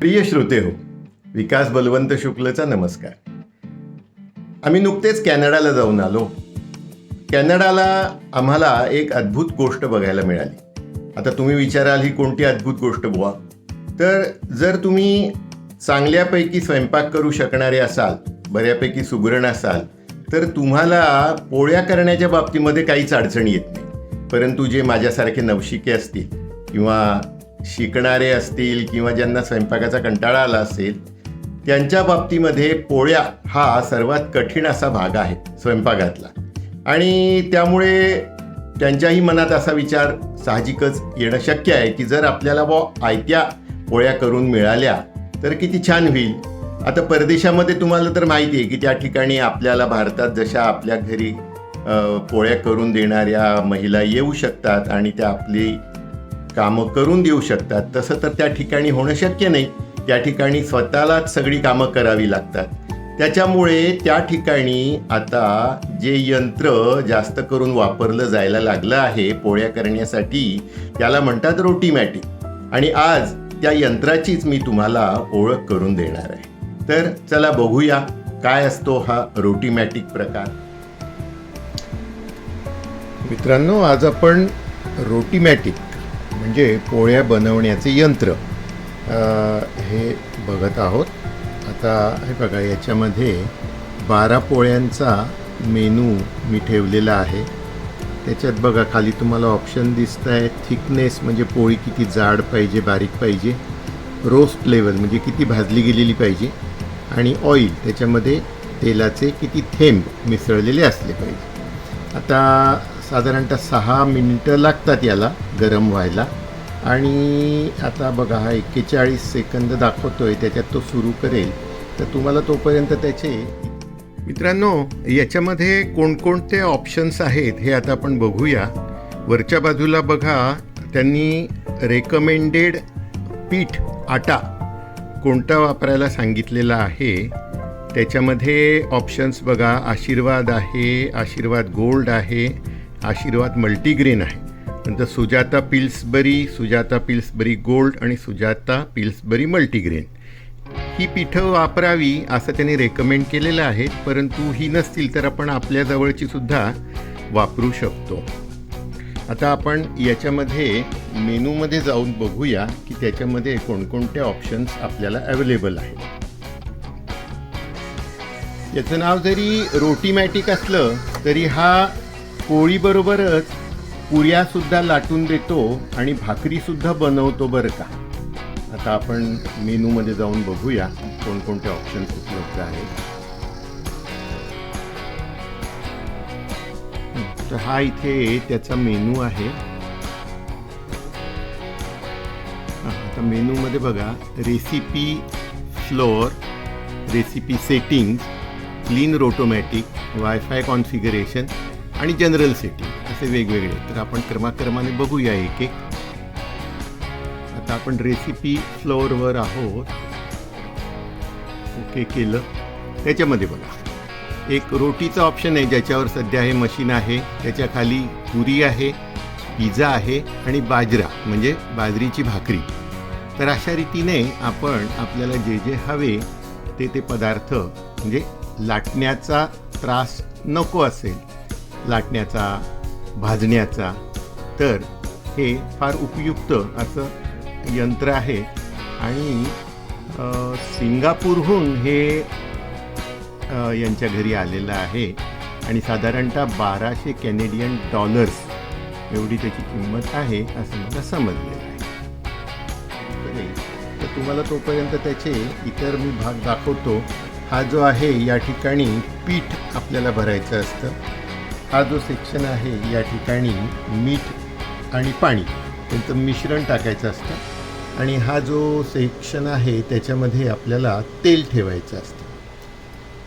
प्रिय श्रोते हो विकास बलवंत शुक्लचा नमस्कार. आम्ही नुकतेच कॅनडाला जाऊन आलो. कॅनडाला आम्हाला एक अद्भुत गोष्ट बघायला मिळाली. आता तुम्ही विचाराल ही कोणती अद्भुत गोष्ट बुवा? तर जर तुम्ही चांगल्यापैकी स्वयंपाक करू शकणारे असाल बऱ्यापैकी सुगरण असाल तर तुम्हाला पोळ्या करण्याच्या बाबतीमध्ये काहीच अडचणी येत नाही. परंतु जे माझ्यासारखे नवशिके असतील किंवा शिकणारे असतील किंवा ज्यांना स्वयंपाकाचा कंटाळा आला असेल त्यांच्या बाबतीमध्ये पोळ्या हा सर्वात कठीण असा भाग आहे स्वयंपाकातला. आणि त्यामुळे त्यांच्याही मनात असा विचार साहजिकच येणं शक्य आहे की जर आपल्याला व आयत्या पोळ्या करून मिळाल्या तर किती छान होईल. आता परदेशामध्ये तुम्हाला तर माहिती आहे की त्या ठिकाणी आपल्याला भारतात जशा आपल्या घरी पोळ्या करून देणाऱ्या महिला येऊ शकतात आणि त्या आपली कामं करून देऊ शकतात. तसं तर त्या ठिकाणी होणं शक्य नाही. त्या ठिकाणी स्वतःलाच सगळी कामं करावी लागतात. त्याच्यामुळे त्या ठिकाणी आता जे यंत्र जास्त करून वापरलं जायला लागलं आहे पोळ्या करण्यासाठी त्याला म्हणतात रोटीमॅटिक. आणि आज त्या यंत्राचीच मी तुम्हाला ओळख करून देणार आहे. तर चला बघूया काय असतो हा रोटीमॅटिक प्रकार? मित्रांनो आज आपण रोटीमॅटिक म्हणजे पोळ्या बनवण्याचे यंत्र. हे बघत आहोत. आता हे बघा याच्यामध्ये बारा पोळ्यांचा मेनू मी ठेवलेला आहे. त्याच्यात बघा खाली तुम्हाला ऑप्शन दिसत आहे थिकनेस म्हणजे पोळी किती जाड पाहिजे बारीक पाहिजे. रोस्ट लेवल म्हणजे किती भाजली गेलेली पाहिजे. आणि ऑइल त्याच्यामध्ये तेलाचे किती थेंब मिसळलेले असले पाहिजे. आता साधारणतः सहा मिनिटं लागतात याला गरम व्हायला. आणि आता बघा हा एक्केचाळीस सेकंद दाखवतोय त्याच्यात तो सुरू करेल. तर तुम्हाला तोपर्यंत त्याचे मित्रांनो याच्यामध्ये कोणकोणते ऑप्शन्स आहेत हे आता आपण बघूया. वरच्या बाजूला बघा त्यांनी रेकमेंडेड पीठ आटा कोणता वापरायला सांगितलेला आहे. त्याच्यामध्ये ऑप्शन्स बघा आशीर्वाद आहे आशीर्वाद गोल्ड आहे. आशीर्वाद मल्टीग्रेन आहे. नंतर Sujata Pillsbury Sujata Pillsbury gold आणि सुजाता पिल्सबरी मल्टीग्रेन. ही पिठं वापरावी असं त्यांनी रेकमेंड केलेलं आहे परंतु ही नसतील तर आपण आपल्या जवळची सुद्धा वापरू शकतो. आता आपण याच्यामध्ये मेनूमध्ये जाऊन बघूया की त्याच्यामध्ये कोणकोणते ऑप्शन्स आपल्याला अवेलेबल आहेत. याचं नाव जरी रोटीमॅटिक असलं तरी हा पोळीबरोबरच पुऱ्यासुद्धा लाटून देतो आणि भाकरीसुद्धा बनवतो बरं का. आता आपण मेनूमध्ये जाऊन बघूया कोणकोणते ऑप्शन्स उपलब्ध आहेत. तर हा इथे त्याचा मेनू आहे. आता मेनूमध्ये बघा recipe flour recipe setting clean Rotomatic WiFi configuration आणि जनरल सेटिंग असे वेगवेगळे. तर आपण क्रमाक्रमाने बघूया एक एक आता आपण रेसिपी फ्लोअरवर आहोत. ओके केलं. त्याच्यामध्ये बघा. एक रोटीचा ऑप्शन आहे ज्याच्यावर सध्या हे मशीन आहे. त्याच्याखाली पुरी आहे पिझ्झा आहे आणि बाजरा म्हणजे बाजरीची भाकरी. तर अशा रीतीने आपण आपल्याला जे जे हवे ते ते पदार्थ म्हणजे लाटण्याचा त्रास नको असेल लाटण्याचा भाजण्याचा. तर हे फार उपयुक्त असं यंत्र आहे. आणि सिंगापूरहून हे यांच्या घरी आलेलं आहे. आणि साधारणतः बाराशे कॅनेडियन डॉलर्स एवढी त्याची किंमत आहे असं मला समजलेलं आहे. तर तुम्हाला तोपर्यंत त्याचे इतर मी भाग दाखवतो. हा जो आहे या ठिकाणी पीठ आपल्याला भरायचं असतं. हा जो सेक्शन आहे या ठिकाणी मीठ आणि पाणी त्यांचं मिश्रण टाकायचं असतं. आणि हा जो सेक्शन आहे त्याच्यामध्ये आपल्याला तेल ठेवायचं असतं.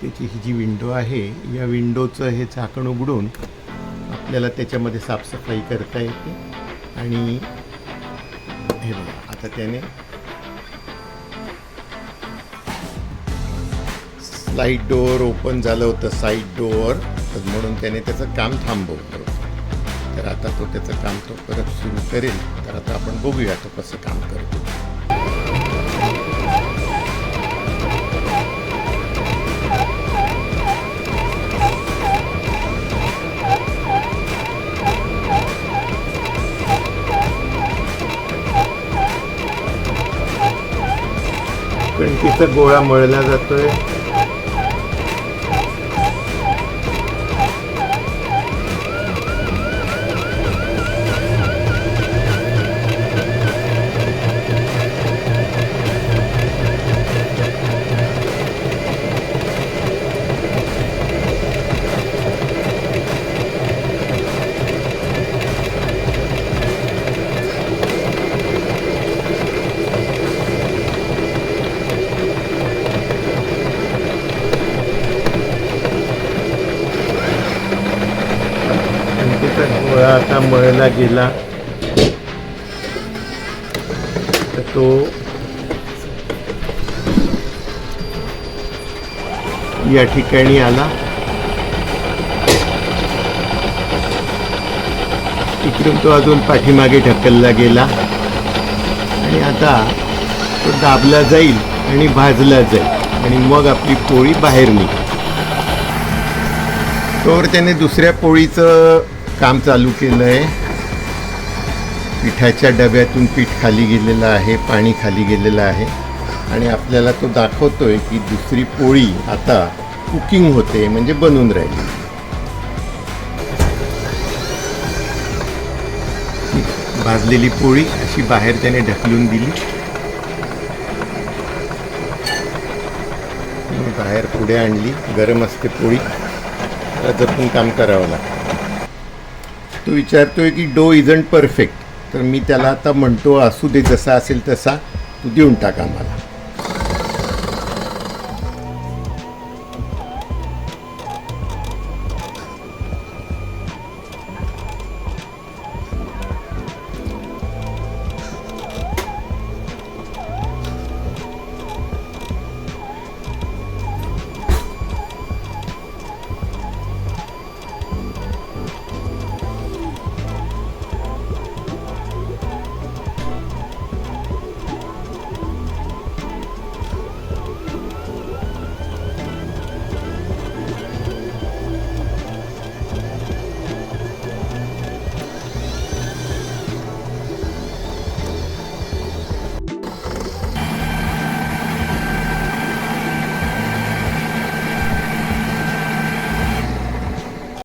त्याची ही जी विंडो आहे या विंडोचं हे झाकण उघडून आपल्याला त्याच्यामध्ये साफसफाई करता येते. आणि हे बघा आता त्याने स्लाईड डोअर ओपन झालं होतं साईड डोअर तर म्हणून त्याने त्याचं काम थांबवलं. तर आता तो त्याचं काम तो परत सुरू करेल. तर आता आपण बघूया तो कसं काम करतो. गोळा मळला जातोय. मुळा आता मळला गेला. तर तो या ठिकाणी आला. इकडून तो अजून पाठीमागे ढकलला गेला. आणि आता तो दाबला जाईल आणि भाजला जाईल. आणि मग आपली पोळी बाहेर निघेल. तोवर त्याने दुसऱ्या पोळीचं काम चालू केलं आहे पिठाच्या डब्यातून पीठ खाली गेलेलं आहे पाणी खाली गेलेलं आहे. आणि आपल्याला तो दाखवतो आहे की दुसरी पोळी आता कुकिंग होते म्हणजे बनून राहिली. भाजलेली पोळी अशी बाहेर त्याने ढकलून दिली. बाहेर पुढे आणली गरम असते पोळी. जपून काम करावं लागतं. तो विचारतोय की डो इजंट परफेक्ट. तर मी त्याला आता म्हणतो असू दे जसा असेल तसा तू देऊन टाका आम्हाला.